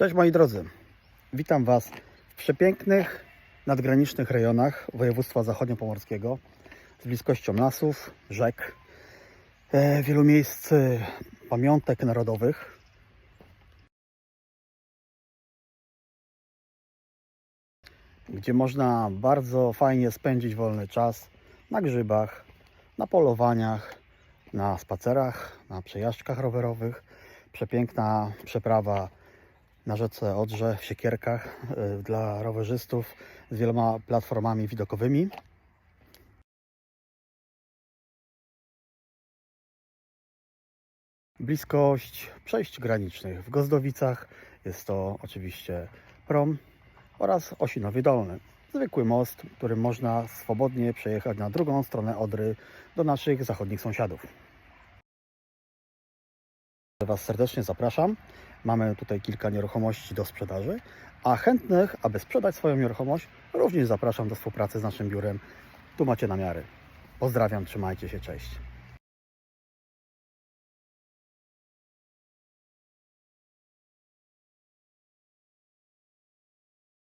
Cześć moi drodzy, witam Was w przepięknych, nadgranicznych rejonach województwa zachodniopomorskiego z bliskością lasów, rzek, e, wielu miejsc e, pamiątek narodowych. Gdzie można bardzo fajnie spędzić wolny czas na grzybach, na polowaniach, na spacerach, na przejażdżkach rowerowych. Przepiękna przeprawa na rzece Odrze w Siekierkach y, dla rowerzystów z wieloma platformami widokowymi. Bliskość przejść granicznych w Gozdowicach jest to oczywiście prom oraz Osinowie Dolny. Zwykły most, którym można swobodnie przejechać na drugą stronę Odry do naszych zachodnich sąsiadów. Was serdecznie zapraszam. Mamy tutaj kilka nieruchomości do sprzedaży, a chętnych, aby sprzedać swoją nieruchomość, również zapraszam do współpracy z naszym biurem. Tu macie namiary. Pozdrawiam, trzymajcie się, cześć.